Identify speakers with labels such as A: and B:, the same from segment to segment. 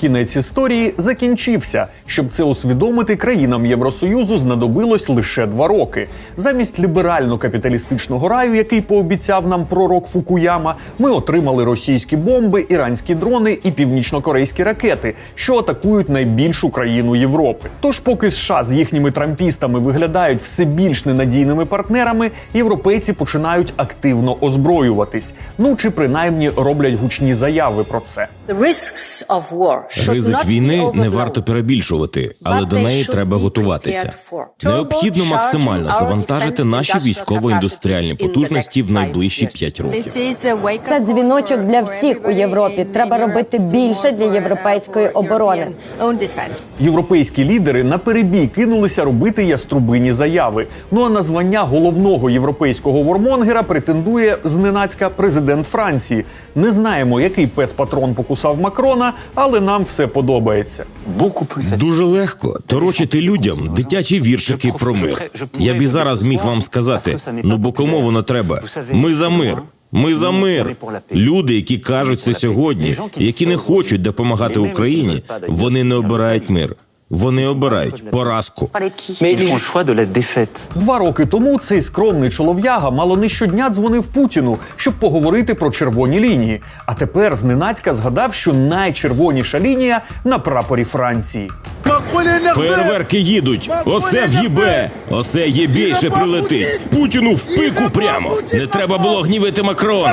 A: кінець історії закінчився. Щоб це усвідомити, країнам Євросоюзу знадобилось лише два роки. Замість ліберально-капіталістичного раю, який пообіцяв нам пророк Фукуяма, ми отримали російські бомби, іранські дрони і північно-корейські ракети, що атакують найбільшу країну Європи. Тож, поки США з їхніми трампістами виглядають все більш ненадійними партнерами, європейці починають активно озброюватись. Ну чи принаймні роблять гучні заяви про це.
B: Ризик війни не варто перебільшувати, але до неї треба готуватися. Необхідно максимально завантажити наші військово-індустріальні потужності в найближчі п'ять років.
C: Це дзвіночок для всіх у Європі. Треба робити більше для європейської оборони.
A: Європейські лідери на перебій кинулися робити яструбині заяви. Ну а на звання головного європейського вормонгера претендує зненацька президент Франції. Не знаємо, який пес патрон покусав Макрона, але нам все подобається.
B: Дуже легко торочити людям дитячі віршики про мир. Я б і зараз міг вам сказати: ну бо кому воно треба? Ми за мир. Ми за мир. Люди, які кажуть це сьогодні, які не хочуть допомагати Україні, вони не обирають мир. Вони обирають поразку.
A: Два роки тому цей скромний чолов'яга мало не щодня дзвонив Путіну, щоб поговорити про червоні лінії. А тепер зненацька згадав, що найчервоніша лінія на прапорі Франції.
B: Фейерверки їдуть. Оце в'їбе. Оце єбейше прилетить. Путіну в пику прямо. Не треба було гнівити Макрона.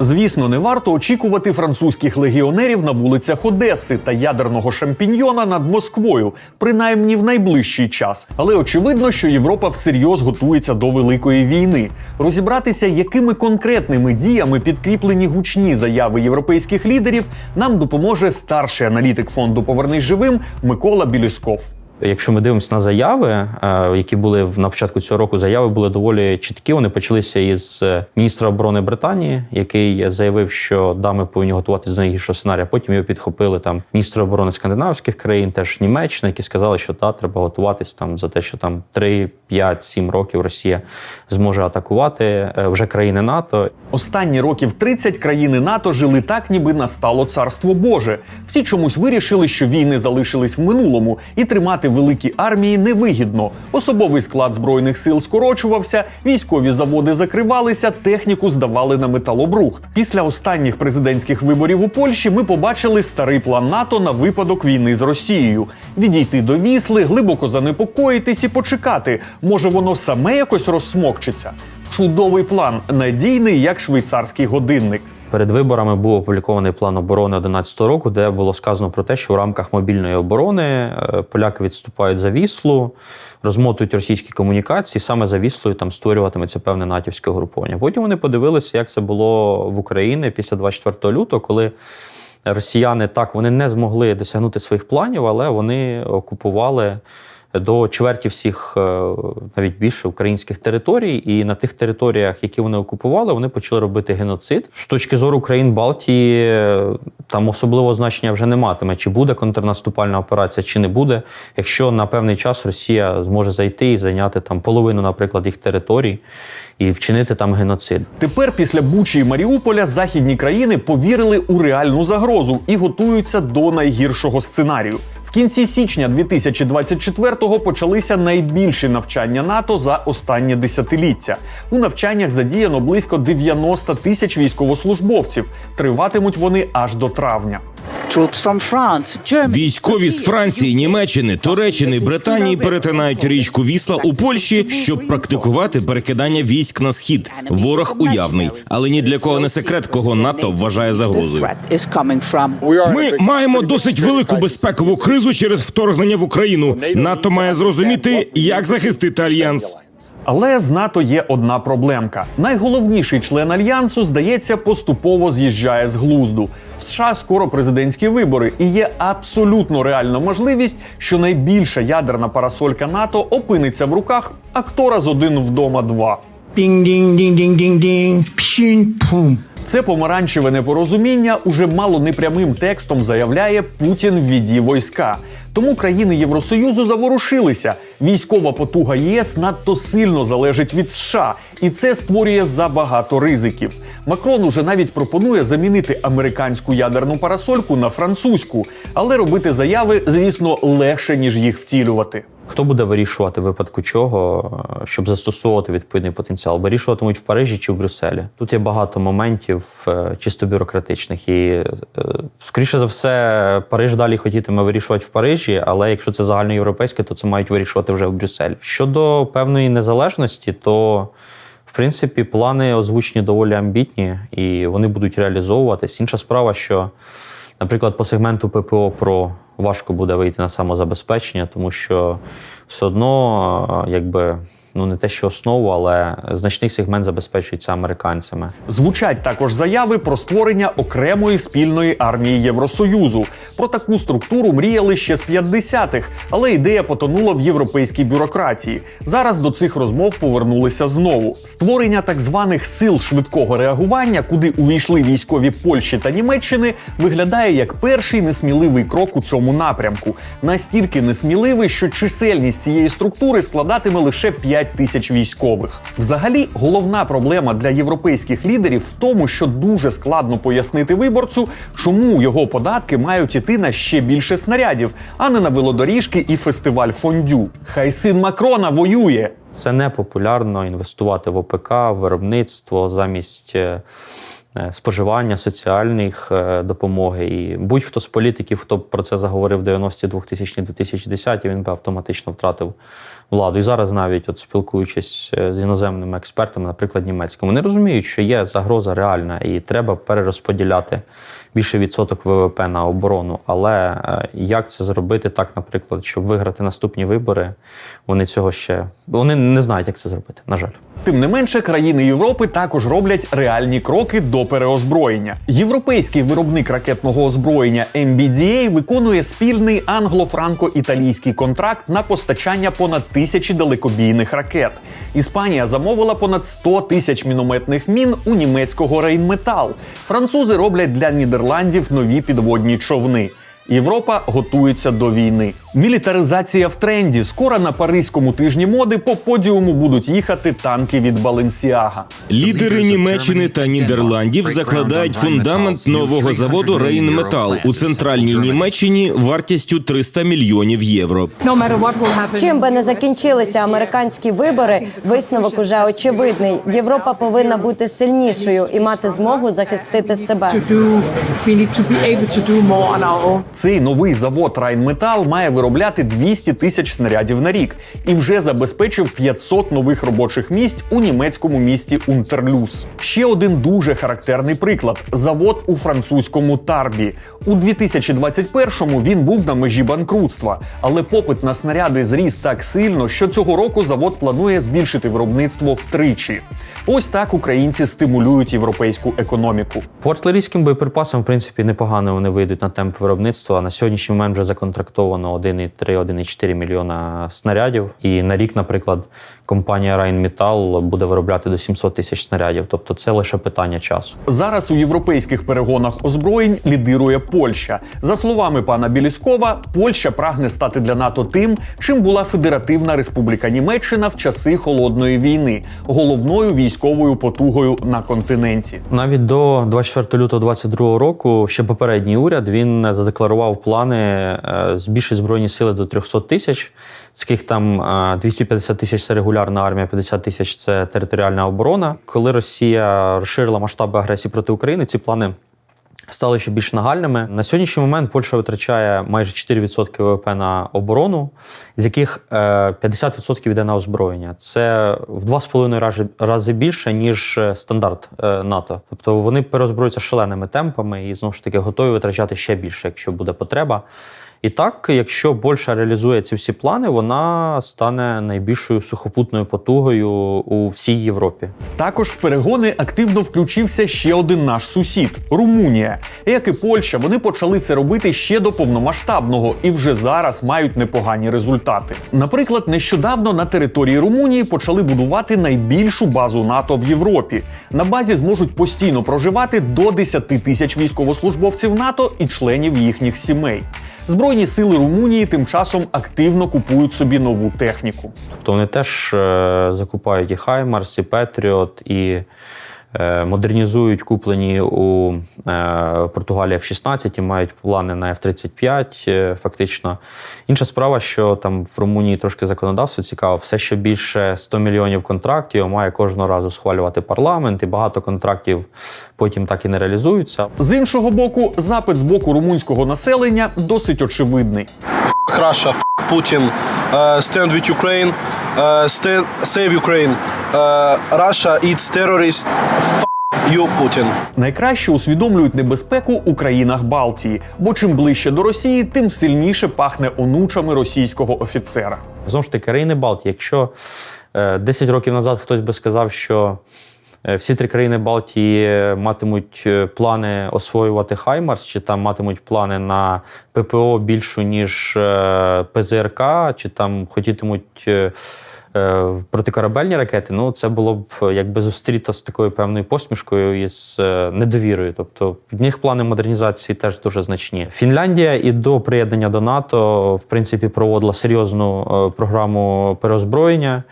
A: Звісно, не варто очікувати французьких легіонерів на вулицях Одеси та ядерного шампіньйона над Москвою, принаймні в найближчий час. Але очевидно, що Європа всерйоз готується до великої війни. Розібратися, якими конкретними діями підкріплені гучні заяви європейських лідерів, нам допоможе старший аналітик фонду Повернись живим Микола Білісков.
D: Якщо ми дивимося на заяви, е, які були на початку цього року, заяви були доволі чіткі. Вони почалися із е, міністра оборони Британії, який заявив, що да, ми повинні готуватися до найгіршого сценарія. Потім його підхопили там міністри оборони скандинавських країн, теж Німеччина, які сказали, що та треба готуватись там за те, що там 3, 5, 7 років Росія зможе атакувати е, вже країни НАТО.
A: Останні років 30 країни НАТО жили так, ніби настало царство Боже. Всі чомусь вирішили, що війни залишились в минулому, і тримати великі армії невигідно. Особовий склад збройних сил скорочувався, військові заводи закривалися, техніку здавали на металобрухт. Після останніх президентських виборів у Польщі ми побачили старий план НАТО на випадок війни з Росією: відійти до вісли, глибоко занепокоїтись і почекати. Може, воно саме якось розсмокчиться. Чудовий план, надійний як швейцарський годинник.
D: Перед виборами був опублікований план оборони 2011 року, де було сказано про те, що в рамках мобільної оборони е, поляки відступають за віслу, розмотують російські комунікації, саме за віслою там створюватиметься певне натівське групування. Потім вони подивилися, як це було в Україні після 24 лютого, коли. Росіяни так вони не змогли досягнути своїх планів, але вони окупували до чверті всіх, е, навіть більше українських територій, і на тих територіях, які вони окупували, вони почали робити геноцид. З точки зору країн Балтії, е, там особливого значення вже не матиме, чи буде контрнаступальна операція, чи не буде. Якщо на певний час Росія зможе зайти і зайняти там половину, наприклад, їх територій і вчинити там геноцид.
A: Тепер після Бучі і Маріуполя західні країни повірили у реальну загрозу і готуються до найгіршого сценарію. Кінці січня 2024-го почалися найбільші навчання НАТО за останнє десятиліття. У навчаннях задіяно близько 90 тисяч військовослужбовців. Триватимуть вони аж до травня.
B: Військові з Франції, Німеччини, Туреччини, Британії перетинають річку Вісла у Польщі, щоб практикувати перекидання військ на схід. Ворог уявний, але ні для кого не секрет, кого НАТО вважає загрозою. Ми маємо досить велику безпекову кризу через вторгнення в Україну. НАТО має зрозуміти, як захистити альянс.
A: Але з НАТО є одна проблемка. Найголовніший член альянсу, здається, поступово з'їжджає з глузду. В США скоро президентські вибори, і є абсолютно реальна можливість, що найбільша ядерна парасолька НАТО опиниться в руках актора з один вдома 2
E: Ding ding ding ding ding ding. Pshin pum.
A: Це помаранчеве непорозуміння уже мало непрямим текстом заявляє Путін ввіді війська. Тому країни Євросоюзу заворушилися. Військова потуга ЄС надто сильно залежить від США, І це створює забагато ризиків. Макрон уже навіть пропонує замінити американську ядерну парасольку на французьку, але робити заяви, звісно, легше ніж їх втілювати.
D: Хто буде вирішувати в випадку чого, е, щоб застосовувати відповідний потенціал? Вирішуватимуть в Парижі чи в Брюсселі. Тут є багато моментів е, чисто бюрократичних, і е, скоріше за все, Париж далі хотітиме вирішувати в Парижі, але якщо це загальноєвропейське, то це мають вирішувати вже в Брюсселі. Щодо певної незалежності, то в принципі плани озвучені доволі амбітні і вони будуть реалізовуватись. Інша справа, що Наприклад, по сегменту ППО Про важко буде вийти на самозабезпечення, тому що все одно, якби ну не те, що основу, але значний сегмент забезпечується американцями.
A: Звучать також заяви про створення окремої спільної армії Євросоюзу. Про таку структуру мріяли ще з 50-х, але ідея потонула в європейській бюрократії. Зараз до цих розмов повернулися знову. Створення так званих сил швидкого реагування, куди увійшли військові Польщі та Німеччини, виглядає як перший несміливий крок у цьому напрямку. Настільки несміливий, що чисельність цієї структури складатиме лише 5 тисяч військових. Взагалі, головна проблема для європейських лідерів в тому, що дуже складно пояснити виборцю, чому його податки мають іти на ще більше снарядів, а не на велодоріжки і фестиваль фондю. Хай син Макрона воює.
D: Це не популярно інвестувати в ОПК, виробництво замість е, е, споживання соціальних е, допомоги. І будь-хто з політиків, хто про це заговорив в 90-ті, 2000-ті, 2010-ті, він би автоматично втратив владу. І зараз навіть, от спілкуючись е, з іноземними експертами, наприклад, німецькими, вони розуміють, що є загроза реальна, і треба перерозподіляти більше відсоток ВВП на оборону. Але е, як це зробити так, наприклад, щоб виграти наступні вибори, вони цього ще вони не знають, як це зробити. На жаль.
A: Тим не менше, країни Європи також роблять реальні кроки до переозброєння. Європейський виробник ракетного озброєння MBDA виконує спільний англо-франко-італійський контракт на постачання понад тисячі далекобійних ракет. Іспанія замовила понад 100 тисяч мінометних мін у німецького Рейнметал. Французи роблять для Нідерландів нові підводні човни. Європа готується до війни. Мілітаризація в тренді. Скоро на паризькому тижні моди по подіуму будуть їхати танки від Баленсіага.
B: Лідери Німеччини та Нідерландів закладають фундамент нового заводу Рейнметал у центральній Німеччині вартістю 300 мільйонів євро.
C: Чим би не закінчилися американські вибори, висновок уже очевидний. Європа повинна бути сильнішою і мати змогу захистити себе.
A: Цей новий завод Райнметал має виробляти 200 тисяч снарядів на рік і вже забезпечив 500 нових робочих місць у німецькому місті Унтерлюс. Ще один дуже характерний приклад: завод у французькому Тарбі. У 2021-му він був на межі банкрутства, але попит на снаряди зріс так сильно, що цього року завод планує збільшити виробництво втричі. Ось так українці стимулюють європейську економіку.
D: По артилерійським боєприпасам, в принципі, непогано вони вийдуть на темп виробництва. На сьогоднішній момент вже законтрактовано 1,3-1,4 мільйона снарядів. І на рік, наприклад, компанія Rheinmetall буде виробляти до 700 тисяч снарядів. Тобто це лише питання часу.
A: Зараз у європейських перегонах озброєнь лідирує Польща. За словами пана Біліскова, Польща прагне стати для НАТО тим, чим була Федеративна Республіка Німеччина в часи холодної війни, головною військовою потугою на континенті.
D: Навіть до 24 лютого 2022 року ще попередній уряд він задекларував плани е, збільшити збройні сили до 300 тисяч. Яких там е, 250 тисяч це регулярна армія, 50 тисяч це територіальна оборона. Коли Росія розширила масштаби агресії проти України, ці плани стали ще більш нагальними. На сьогоднішній момент Польща витрачає майже 4% ВВП на оборону, з яких е, 50% йде на озброєння. Це в 2,5 рази, більше, ніж е, стандарт е, НАТО. Тобто вони переозброюються шаленими темпами і знову ж таки готові витрачати ще більше, якщо буде потреба. І так, якщо Польща реалізує ці всі плани, вона стане найбільшою сухопутною потугою у всій Європі.
A: Також в перегони активно включився ще один наш сусід Румунія. Як і Польща, вони почали це робити ще до повномасштабного і вже зараз мають непогані результати. Наприклад, нещодавно на території Румунії почали будувати найбільшу базу НАТО в Європі. На базі зможуть постійно проживати до 10 тисяч військовослужбовців НАТО і членів їхніх сімей. Збройні сили Румунії тим часом активно купують собі нову техніку.
D: Тобто вони теж е, закупають і Хаймарс, і Петріот, і модернізують куплені у е, Португалії F-16 і мають плани на F-35 е, фактично. Інша справа, що там в Румунії трошки законодавство цікаво, все ще більше 100 мільйонів контрактів має кожного разу схвалювати парламент, і багато контрактів потім так і не реалізуються.
A: З іншого боку, запит з боку румунського населення досить очевидний.
F: F- Putin, uh, stand with Ukraine, uh, stand, save Ukraine. Uh, Russia, it's terrorist. F- you, Putin.
A: Найкраще усвідомлюють небезпеку у країнах Балтії, бо чим ближче до Росії, тим сильніше пахне онучами російського офіцера.
D: Знову ж таки, країни Балтії. Якщо е, 10 років назад хтось би сказав, що е, всі три країни Балтії е, матимуть е, плани освоювати Хаймарс, чи там матимуть плани на ППО більшу, ніж е, ПЗРК, чи там хотітимуть. е, е, Протикорабельні ракети, ну це було б е, якби зустріто з такою певною посмішкою і з е, недовірою. Тобто в них плани модернізації теж дуже значні. Фінляндія і до приєднання до НАТО, в принципі, проводила серйозну е, програму переозброєння.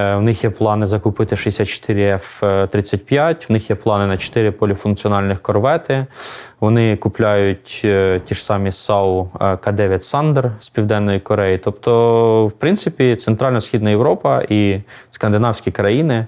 D: Е, В них є плани закупити 64 F-35, в них є плани на 4 поліфункціональних корвети. Вони купляють е, ті ж самі САУ е, К-9 Сандер з Південної Кореї. Тобто, в принципі, Центрально-Східна Європа і скандинавські країни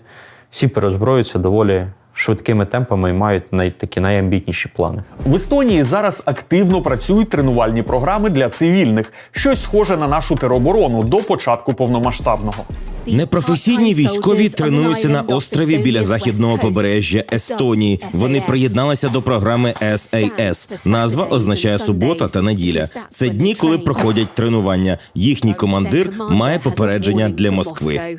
D: всі переозброюються доволі швидкими темпами і мають най, такі найамбітніші плани.
A: В Естонії зараз активно працюють тренувальні програми для цивільних, щось схоже на нашу тероборону до початку повномасштабного.
B: Непрофесійні військові тренуються на острові біля західного побережжя Естонії. Вони приєдналися до програми SAS. Назва означає субота та неділя. Це дні, коли проходять тренування. Їхній командир має попередження для Москви.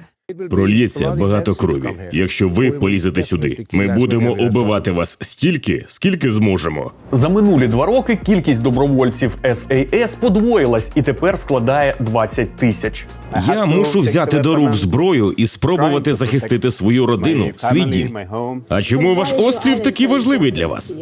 G: Прольється багато крові. Якщо ви полізете сюди, ми будемо убивати вас стільки, скільки зможемо.
A: За минулі два роки кількість добровольців САС подвоїлась і тепер складає 20 тисяч.
B: Я мушу взяти до рук зброю і спробувати захистити свою родину, свій дім.
G: А чому ваш острів такий важливий для вас?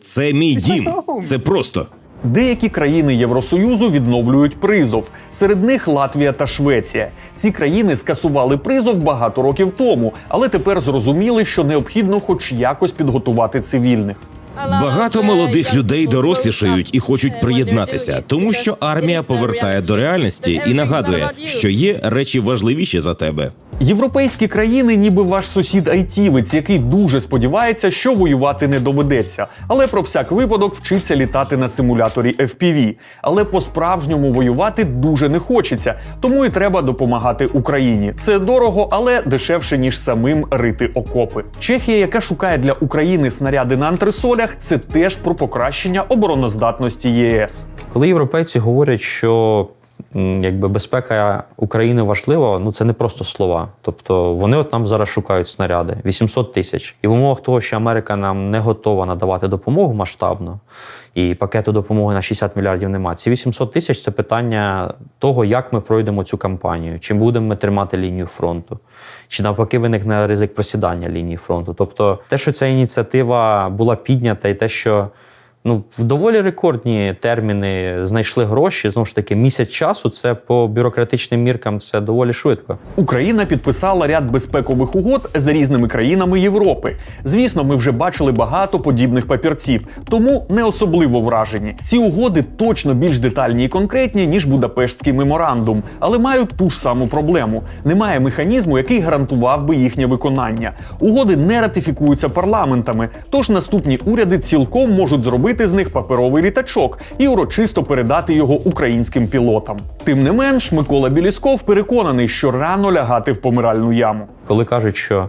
B: Це мій дім. Це просто.
A: Деякі країни Євросоюзу відновлюють призов. Серед них Латвія та Швеція. Ці країни скасували призов багато років тому, але тепер зрозуміли, що необхідно хоч якось підготувати цивільних.
B: Багато молодих людей дорослішають і хочуть приєднатися, тому що армія повертає до реальності і нагадує, що є речі важливіші за тебе.
A: Європейські країни, ніби ваш сусід айтівець, який дуже сподівається, що воювати не доведеться, але про всяк випадок вчиться літати на симуляторі FPV. Але по-справжньому воювати дуже не хочеться, тому і треба допомагати Україні. Це дорого, але дешевше ніж самим рити окопи. Чехія, яка шукає для України снаряди на антресолях, це теж про покращення обороноздатності ЄС.
D: Коли європейці говорять, що якби безпека України важлива, ну це не просто слова. Тобто вони от нам зараз шукають снаряди 800 тисяч. І в умовах того, що Америка нам не готова надавати допомогу масштабно, і пакету допомоги на 60 мільярдів немає. Ці 800 тисяч це питання того, як ми пройдемо цю кампанію, чи будемо ми тримати лінію фронту, чи навпаки виникне ризик просідання лінії фронту. Тобто, те, що ця ініціатива була піднята, і те, що ну в доволі рекордні терміни знайшли гроші. Знову ж таки, місяць часу це по бюрократичним міркам це доволі швидко.
A: Україна підписала ряд безпекових угод з різними країнами Європи. Звісно, ми вже бачили багато подібних папірців, тому не особливо вражені. Ці угоди точно більш детальні і конкретні ніж Будапештський меморандум, але мають ту ж саму проблему: немає механізму, який гарантував би їхнє виконання. Угоди не ратифікуються парламентами, тож наступні уряди цілком можуть зробити з них паперовий літачок і урочисто передати його українським пілотам. Тим не менш, Микола Білісков переконаний, що рано лягати в помиральну яму.
D: Коли кажуть, що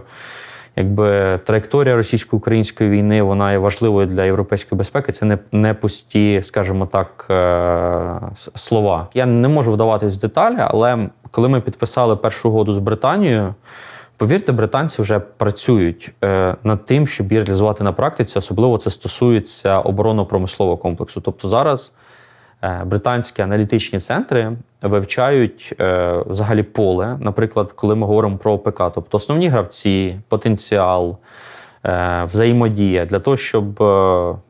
D: якби траєкторія російсько-української війни вона є важливою для європейської безпеки, це не, не пусті, скажімо так, е, слова. Я не можу вдаватись в деталі, але коли ми підписали першу угоду з Британією. Повірте, британці вже працюють е, над тим, щоб її реалізувати на практиці. Особливо це стосується оборонно-промислового комплексу. Тобто зараз е, британські аналітичні центри вивчають е, взагалі поле. Наприклад, коли ми говоримо про ОПК, тобто основні гравці, потенціал, взаємодія для того, щоб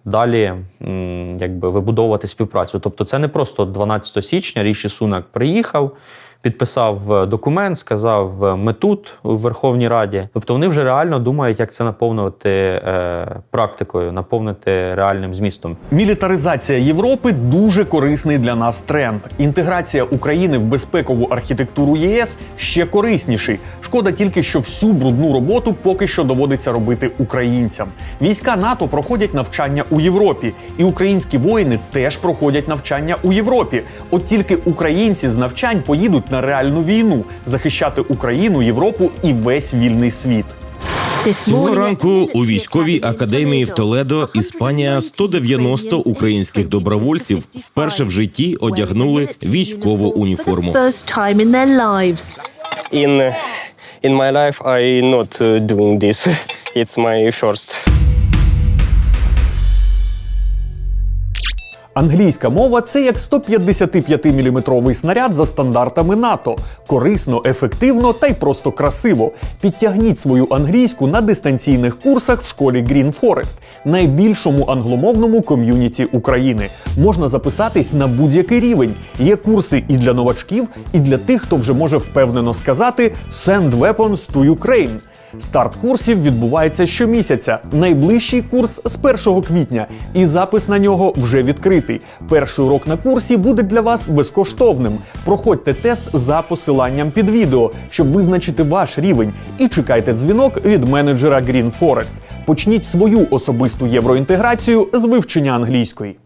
D: далі якби вибудовувати співпрацю. Тобто, це не просто 12 січня Ріші Сунак приїхав. Підписав е, документ, сказав: е, ми тут у Верховній Раді. Тобто вони вже реально думають, як це наповнювати е, практикою, наповнити реальним змістом.
A: Мілітаризація Європи дуже корисний для нас тренд. Інтеграція України в безпекову архітектуру ЄС ще корисніший. Шкода тільки, що всю брудну роботу поки що доводиться робити українцям. Війська НАТО проходять навчання у Європі, і українські воїни теж проходять навчання у Європі. От тільки українці з навчань поїдуть на реальну війну захищати Україну, Європу і весь вільний світ.
B: Цього ранку у військовій академії в Толедо, Іспанія, 190 українських добровольців вперше в житті одягнули військову уніформу.
H: in in my life i not uh, doing this it's my first
A: Англійська мова це як 155-мм снаряд за стандартами НАТО. Корисно, ефективно та й просто красиво. Підтягніть свою англійську на дистанційних курсах в школі Green Forest, найбільшому англомовному ком'юніті України. Можна записатись на будь-який рівень. Є курси і для новачків, і для тих, хто вже може впевнено сказати «Send weapons to Ukraine». Старт курсів відбувається щомісяця. Найближчий курс з 1 квітня, і запис на нього вже відкритий. Перший урок на курсі буде для вас безкоштовним. Проходьте тест за посиланням під відео, щоб визначити ваш рівень, і чекайте дзвінок від менеджера Green Forest. Почніть свою особисту євроінтеграцію з вивчення англійської.